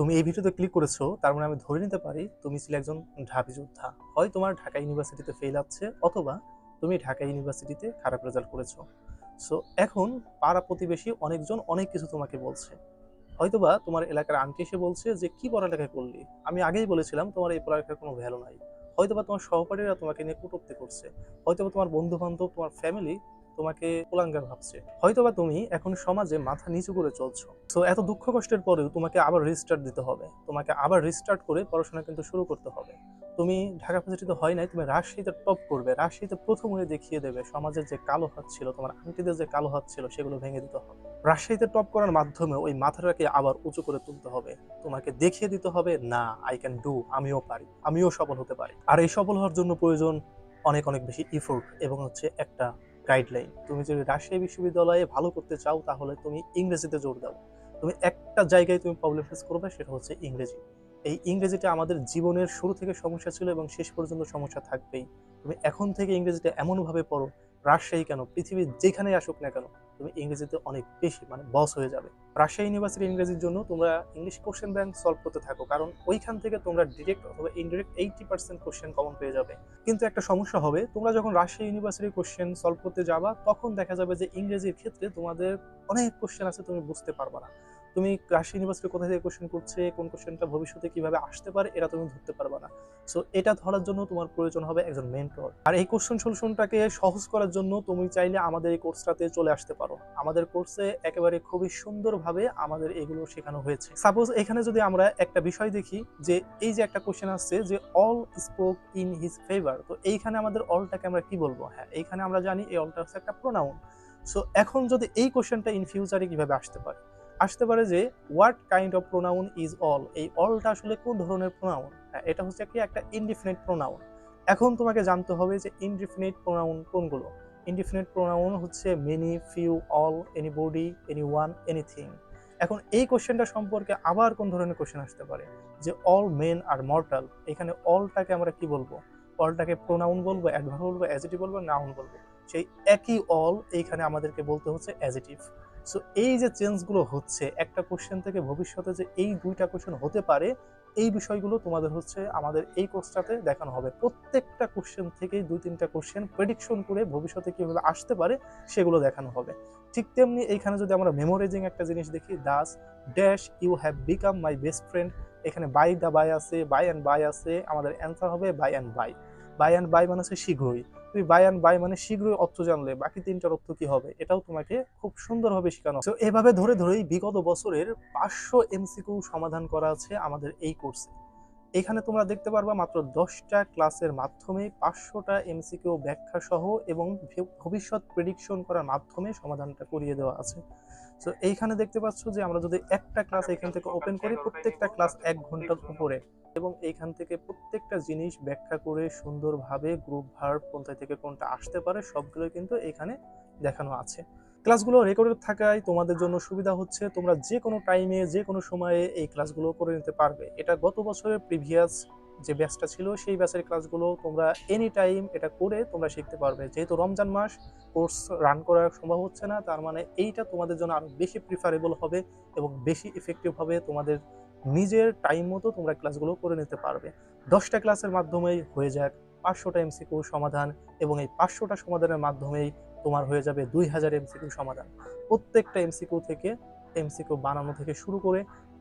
তুমি এই ভিডিওতে ক্লিক করেছ, তার মানে আমি ধরে নিতে পারি তুমি ছিলে একজন ঢাবি যোদ্ধা। হয় তোমার ঢাকা ইউনিভার্সিটিতে ফেল আছে, অথবা তুমি ঢাকা ইউনিভার্সিটিতে খারাপ রেজাল্ট করেছ। সো এখন পাড়া প্রতিবেশী অনেকজন অনেক কিছু তোমাকে বলছে। হয়তোবা তোমার এলাকার আন্টি এসে বলছে যে, কি পড়ালেখা করলি? আমি আগেই বলেছিলাম, তোমার এই পড়ালেখার কোনো ভ্যালু নাই। হয়তোবা তোমার সহপাঠীরা তোমাকে নিয়ে কটূক্তি করছে। হয়তোবা তোমার বন্ধু বান্ধব তোমার ফ্যামিলি তোমাকে কুলাঙ্গার ভাবছে। হয়তোবা তুমি এখন সমাজে মাথা নিচু করে চলছো। সো এত দুঃখ কষ্টের পরেও তোমাকে আবার রিস্টার্ট দিতে হবে। তোমাকে আবার রিস্টার্ট করে পড়াশোনা কিন্তু শুরু করতে হবে। তুমি ঢাকা ভার্সিটিতে হয় নাই, তুমি রাজশাহীতে টপ করবে। রাজশাহীতে প্রথম হয়ে দেখিয়ে দেবে সমাজের যে কালো হাত ছিল, তোমার আন্টিদের যে কালো হাত ছিল, সেগুলো ভেঙে দিতে হবে। রাজশাহীতে টপ করার মাধ্যমে ওই মাথাটাকে আবার উঁচু করে তুলতে হবে। তোমাকে দেখিয়ে দিতে হবে, না আই ক্যান ডু আমিও পারি, আমিও সফল হতে পারি। আর এই সফল হওয়ার জন্য প্রয়োজন অনেক অনেক বেশি ইফোর্ট এবং হচ্ছে একটা গাইডলাইন তুমি যদি রাজশাহী বিশ্ববিদ্যালয়ে ভালো করতে চাও, তাহলে তুমি ইংরেজিতে জোর দাও। তুমি একটা জায়গায় তুমি প্রবলেম ফেস করবে, সেটা হচ্ছে ইংরেজি। এই ইংরেজিটা আমাদের জীবনের শুরু থেকে সমস্যা ছিল এবং শেষ পর্যন্ত সমস্যা থাকবেই। তুমি এখন থেকে ইংরেজিটা এমনভাবে পড়ো রাজশাহী কেন? পৃথিবীর যেখানেই আসুক না কেন, তুমি ইংরেজিতে অনেক বেশি মানে বস হয়ে যাবে। রাজশাহী ইউনিভার্সিটি ইংরেজির জন্য তোমরা ইংলিশ কোশ্চেন ব্যাংক সলভ করতে থাকো, কারণ ওইখান থেকে তোমরা ডিরেক্ট অথবা indirect eighty percent question common পেয়ে যাবে। কিন্তু একটা সমস্যা হবে, তোমরা যখন রাজশাহী ইউনিভার্সিটির কোশ্চেন সলভ করতে যাবা, তখন দেখা যাবে যে ইংরেজির ক্ষেত্রে তোমাদের অনেক কোশ্চেন আছে তুমি বুঝতে পারবা না। তুমি রাজশাহী ইউনিভার্সিটি কোথা থেকে কোশ্চেন করছে, কোন কোশ্চেনটা ভবিষ্যতে কীভাবে আসতে পারে, এটা তুমি ধরতে পারবা না। সো এটা ধরার জন্য তোমার প্রয়োজন হবে একজন মেন্টর আর এই কোশ্চেন সলিউশনটাকে সহজ করার জন্য তুমি চাইলে আমাদের এই কোর্সটাতে চলে আসতে পারো। আমাদের কোর্সে একেবারে খুবই সুন্দরভাবে আমাদের এগুলো শেখানো হয়েছে। সাপোজ এখানে যদি আমরা একটা বিষয় দেখি যে, এই যে একটা কোশ্চেন আসছে যে all spoke in his favour তো এইখানে আমাদের অলটাকে আমরা কি বলব? হ্যাঁ এইখানে আমরা জানি এই অলটা হচ্ছে একটা প্রোনাউন সো এখন যদি এই কোশ্চেনটা ইন ফিউচারে কীভাবে আসতে পারে? আসতে পারে যে what kind of pronoun is all এই অলটা আসলে কোন ধরনের প্রোনাউন হ্যাঁ এটা হচ্ছে কি একটা ইনডিফিনিট প্রোনাউন এখন তোমাকে জানতে হবে যে ইনডিফিনিট প্রোনাউন কোনগুলো? ইনডিফিনিট প্রোনাউন হচ্ছে many few all anybody anyone anything এখন এই কোশ্চেনটা সম্পর্কে আবার কোন ধরনের কোশ্চেন আসতে পারে? যে অল মেন আর মর্টাল এখানে অলটাকে আমরা কি বলব? অলটাকে প্রোনাউন বলব অ্যাডভার্ব বলব অ্যাজিটিভ বলব নাউন বলব। সেই একই অল এইখানে আমাদেরকে বলতে হচ্ছে অ্যাজিটিভ সো এই যে চেঞ্জগুলো হচ্ছে, একটা কোশ্চেন থেকে ভবিষ্যতে যে এই দুইটা কোশ্চেন হতে পারে, এই বিষয়গুলো তোমাদের হচ্ছে আমাদের এই কোর্সটাতে দেখানো হবে। প্রত্যেকটা কোশ্চেন থেকেই দুই তিনটা কোশ্চেন প্রেডিকশন করে ভবিষ্যতে কীভাবে আসতে পারে, সেগুলো দেখানো হবে। ঠিক তেমনি এইখানে যদি আমরা মেমোরাইজিং একটা জিনিস দেখি Das dash you have become my best friend এখানে বাই দা বাই আছে বাই অ্যান্ড বাই আছে, আমাদের অ্যান্সার হবে by and by by and by মানে হচ্ছে শীঘ্রই। তুমি বাই অ্যান্ড বাই মানে শীঘ্রই অর্থ জানলে, বাকি তিনটার অর্থ কি হবে, এটাও তোমাকে খুব সুন্দরভাবে শেখানো তো এভাবে ধরে ধরেই বিগত বছরের পাঁচশো এমসিকিউ সমাধান করা আছে আমাদের এই কোর্সে এখানে তোমরা দেখতে পারবা মাত্র দশটা ক্লাসের মাধ্যমে পাঁচশোটা এমসিকিউ ব্যাখ্যা সহ এবং ভবিষ্যৎ প্রেডিকশন করার মাধ্যমে সমাধানটা করিয়ে দেওয়া আছে। তো এইখানে দেখতে পাচ্ছ যে আমরা যদি একটা ক্লাস এখান থেকে ওপেন করি, প্রত্যেকটা ক্লাস এক ঘণ্টার উপরে। এবং এইখান থেকে প্রত্যেকটা জিনিস ব্যাখ্যা করে সুন্দরভাবে গ্রুপ ভার্ব কোনটা থেকে কোনটা আসতে পারে সবগুলো কিন্তু এখানে দেখানো আছে। ক্লাসগুলো রেকর্ডেড থাকায় তোমাদের জন্য সুবিধা হচ্ছে, তোমরা যে কোনো টাইমে যে কোনো সময়ে এই ক্লাসগুলো করে নিতে পারবে। এটা গত বছরের প্রিভিয়াস যে ব্যাচটা ছিল, সেই ব্যাচের ক্লাসগুলো তোমরা এনি টাইম এটা করে তোমরা শিখতে পারবে। যেহেতু রমজান মাস কোর্স রান করা সম্ভব হচ্ছে না, তার মানে এইটা তোমাদের জন্য আরও বেশি প্রিফারেবল হবে এবং বেশি ইফেক্টিভ হবে তোমাদের নিজের টাইম মতো তোমরা ক্লাসগুলো করে নিতে পারবে। দশটা ক্লাসের মাধ্যমেই হয়ে যাক পাঁচশোটা এমসিকিউ সমাধান এবং এই পাঁচশোটা সমাধানের মাধ্যমেই তোমার হয়ে যাবে দুই হাজার এমসিকিউ সমাধান। প্রত্যেকটা এমসিকিউ থেকে এমসিকিউ বানানো থেকে শুরু করে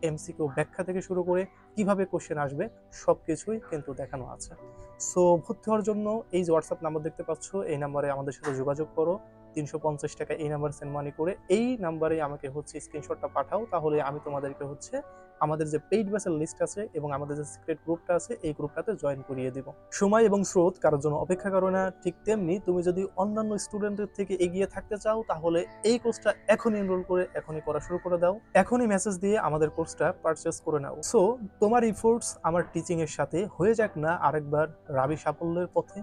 এমসিকিউ ব্যাখ্যা থেকে শুরু করে কীভাবে কোশ্চেন আসবে সব কিছুই কিন্তু দেখানো আছে। সো ভর্তি হওয়ার জন্য এই যে হোয়াটসঅ্যাপ নাম্বার দেখতে পাচ্ছ, এই নাম্বারে আমাদের সাথে যোগাযোগ করো। তিনশো পঞ্চাশ টাকা এই নাম্বার সেন্ড মানি করে এই নাম্বারে আমাকে হচ্ছে স্ক্রিনশটটা পাঠাও, তাহলে আমি তোমাদেরকে হচ্ছে আমাদের যে পেইড ব্যাচের লিস্ট আছে এবং আমাদের যে সিক্রেট গ্রুপটা আছে, এই গ্রুপটাতে জয়েন করিয়ে দিব। সময় এবং স্রোত কারোর জন্য অপেক্ষা করো না, ঠিক তেমনি তুমি যদি অন্যান্য স্টুডেন্টদের থেকে এগিয়ে থাকতে চাও, তাহলে এই কোর্সটা এখনই এনরোল করে, এখনই করা শুরু করে দাও। এখনই মেসেজ দিয়ে আমাদের কোর্সটা পারচেস করে নাও। সো তোমার ইফোর্টস আমার টিচিংয়ের সাথে হয়ে যাক না আরেকবার রাবি সাফল্যের পথে?